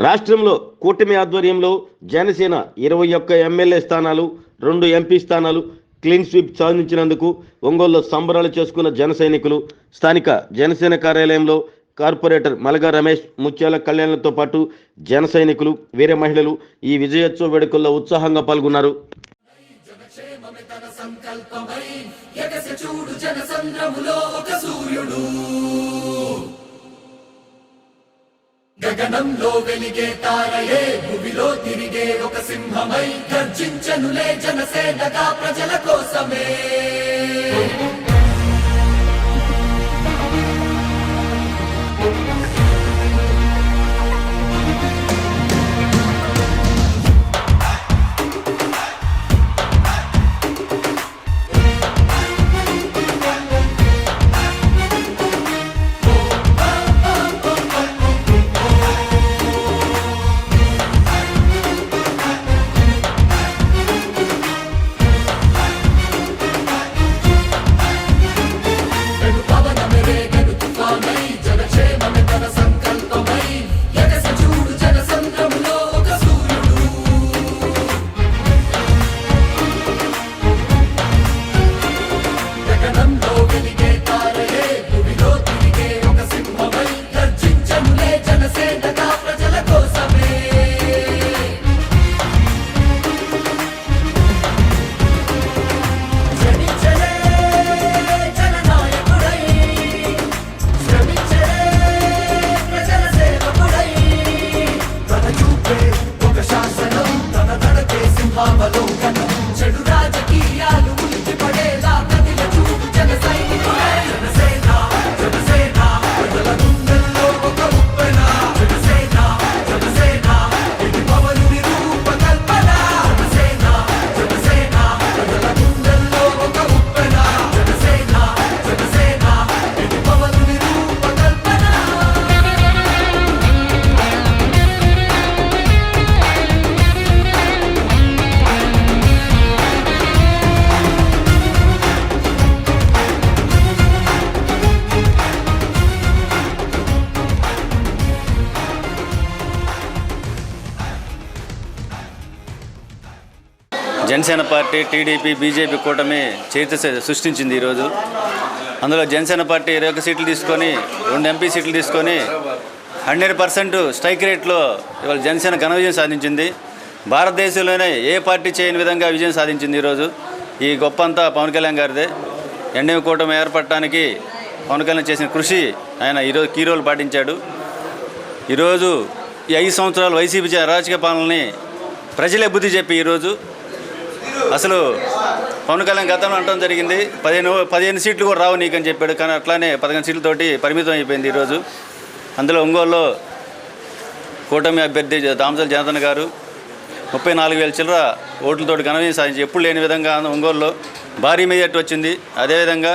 రాష్ట్రంలో కూటమి ఆధ్వర్యంలో జనసేన ఇరవై ఒక్క ఎమ్మెల్యే స్థానాలు రెండు ఎంపీ స్థానాలు క్లీన్ స్వీప్ సాధించినందుకు ఒంగోలులో సంబరాలు చేసుకున్న జన సైనికులు స్థానిక జనసేన కార్యాలయంలో కార్పొరేటర్ మలగా రమేష్ ముత్యాల కళ్యాణ్లతో పాటు జన సైనికులు వీర మహిళలు ఈ విజయోత్సవ వేడుకల్లో ఉత్సాహంగా పాల్గొన్నారు. ఎగసి చూడు జనసంద్రములో ఒక సూర్యుడు. గగనంలో వెలిగే తారయే భూమిలో తిరిగే ఒక సింహమై గర్జించనులే జనసేనగా ప్రజల కోసమే. Mama Lou. Janasena party TDP BJP కూటమి చరిత్ర సృష్టించింది ఈరోజు. అందులో జనసేన పార్టీ ఇరవై ఒక్క సీట్లు తీసుకొని రెండు ఎంపీ సీట్లు తీసుకొని హండ్రెడ్ పర్సెంట్ స్ట్రైక్ రేట్లో ఇవాళ జనసేన ఘన విజయం సాధించింది. భారతదేశంలోనే ఏ పార్టీ చేయని విధంగా విజయం సాధించింది ఈరోజు. ఈ గొప్ప అంతా పవన్ కళ్యాణ్ గారిదే. ఎన్డీఏ కూటమి ఏర్పడటానికి పవన్ కళ్యాణ్ చేసిన కృషి ఆయన ఈరోజు కీ రోల్ పాటించాడు. ఈరోజు ఈ ఐదు సంవత్సరాలు వైసీపీ చే- రాజకీయ పాలనని ప్రజలే బుద్ధి చెప్పి ఈరోజు అసలు పవన్ కళ్యాణ్ గతంలో అనడం జరిగింది. పదిహేను పదిహేను సీట్లు కూడా రావు నీకని చెప్పాడు. కానీ అట్లానే పదిహేను సీట్లతోటి పరిమితం అయిపోయింది ఈరోజు. అందులో ఒంగోలులో కూటమి అభ్యర్థి దామసల జనార్దన్ గారు ముప్పై నాలుగు వేల చిల్లర ఓట్లతో ఘనవిజయం సాధించి ఎప్పుడు లేని విధంగా ఒంగోలులో భారీ మెజార్టీ వచ్చింది. అదేవిధంగా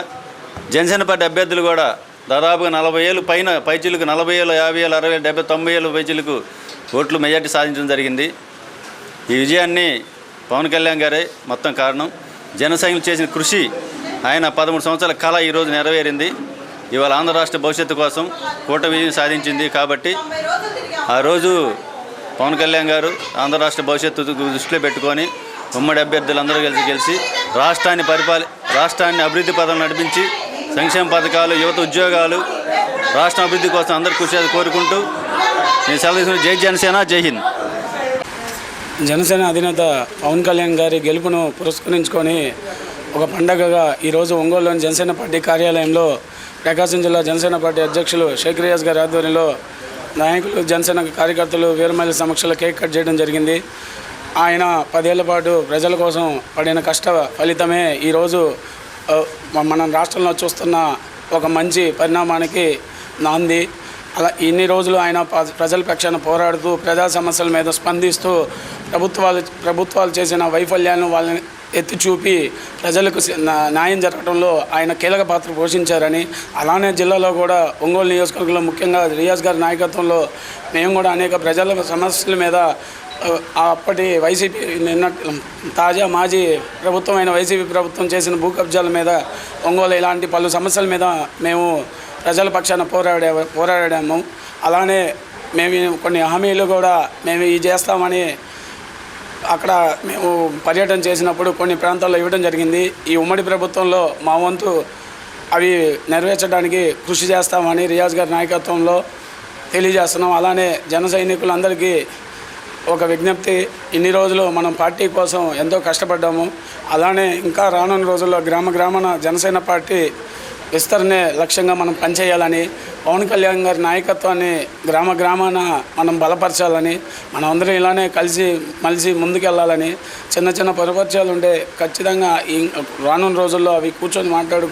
జనసేన పార్టీ అభ్యర్థులు కూడా దాదాపుగా నలభై ఏళ్ళు పైన పైచీలకు నలభై ఏళ్ళు యాభై ఏళ్ళు అరవై ఏళ్ళు డెబ్బై తొంభై ఏళ్ళు పైచీలకు ఓట్లు మెజార్టీ సాధించడం జరిగింది. ఈ విజయాన్ని పవన్ కళ్యాణ్ గారే మొత్తం కారణం. జనసైనికులు చేసిన కృషి ఆయన పదమూడు సంవత్సరాల కళ ఈరోజు నెరవేరింది. ఇవాళ ఆంధ్ర రాష్ట్ర భవిష్యత్తు కోసం కూట విజయం సాధించింది కాబట్టి ఆ రోజు పవన్ కళ్యాణ్ గారు ఆంధ్ర రాష్ట్ర భవిష్యత్తు దృష్టిలో పెట్టుకొని ఉమ్మడి అభ్యర్థులందరూ కలిసి గెలిచి రాష్ట్రాన్ని పరిపాలి రాష్ట్రాన్ని అభివృద్ధి పదం నడిపించి సంక్షేమ పథకాలు యువత ఉద్యోగాలు రాష్ట్ర అభివృద్ధి కోసం అందరూ కృషి కోరుకుంటూ నేను సెలవు తీసుకుని జై జనసేన జై హింద్. జనసేన అధినేత పవన్ కళ్యాణ్ గారి గెలుపును పురస్కరించుకొని ఒక పండగగా ఈరోజు ఒంగోలులోని జనసేన పార్టీ కార్యాలయంలో ప్రకాశం జిల్లా జనసేన పార్టీ అధ్యక్షులు షేక్ రియాజ్ గారి ఆధ్వర్యంలో నాయకులు జనసేన కార్యకర్తలు వీరమల్లి సమక్షంలో కేక్ కట్ చేయడం జరిగింది. ఆయన పదేళ్ళ పాటు ప్రజల కోసం పడిన కష్ట ఫలితమే ఈరోజు మనం మన రాష్ట్రంలో చూస్తున్న ఒక మంచి పరిణామానికి నాంది. అలా ఇన్ని రోజులు ఆయన ప- ప్రజల పక్షాన పోరాడుతూ ప్రజా సమస్యల మీద స్పందిస్తూ ప్రభుత్వాలు ప్రభుత్వాలు చేసిన వైఫల్యాలను వాళ్ళని ఎత్తి చూపి ప్రజలకు న్యాయం జరగడంలో ఆయన కీలక పాత్ర పోషించారని అలానే జిల్లాలో కూడా ఒంగోలు నియోజకవర్గంలో ముఖ్యంగా రియాజ్ గారి నాయకత్వంలో మేము కూడా అనేక ప్రజల సమస్యల మీద అప్పటి వైసీపీ నిన్న తాజా మాజీ ప్రభుత్వమైన వైసీపీ ప్రభుత్వం చేసిన భూ కబ్జాల మీద ఒంగోలు ఇలాంటి పలు సమస్యల మీద మేము ప్రజల పక్షాన పోరాడే పోరాడాము. అలానే మేము కొన్ని హామీలు కూడా మేము ఇవి చేస్తామని అక్కడ మేము పర్యటన చేసినప్పుడు కొన్ని ప్రాంతాల్లో ఇవ్వడం జరిగింది. ఈ ఉమ్మడి ప్రభుత్వంలో మా వంతు అవి నెరవేర్చడానికి కృషి చేస్తామని రియాజ్ గారి నాయకత్వంలో తెలియజేస్తున్నాం. అలానే జన సైనికులందరికీ ఒక విజ్ఞప్తి ఇన్ని రోజులు మనం పార్టీ కోసం ఎంతో కష్టపడ్డాము. అలానే ఇంకా రానున్న రోజుల్లో గ్రామ గ్రామాన జనసేన పార్టీ విస్తరణే లక్ష్యంగా మనం పనిచేయాలని పవన్ కళ్యాణ్ గారి నాయకత్వాన్ని గ్రామ గ్రామాన మనం బలపరచాలని మనం అందరం ఇలానే కలిసి మలిసి ముందుకెళ్ళాలని చిన్న చిన్న పొరపరిచయాలు ఉంటే ఖచ్చితంగా ఈ రానున్న రోజుల్లో అవి కూర్చొని మాట్లాడుకు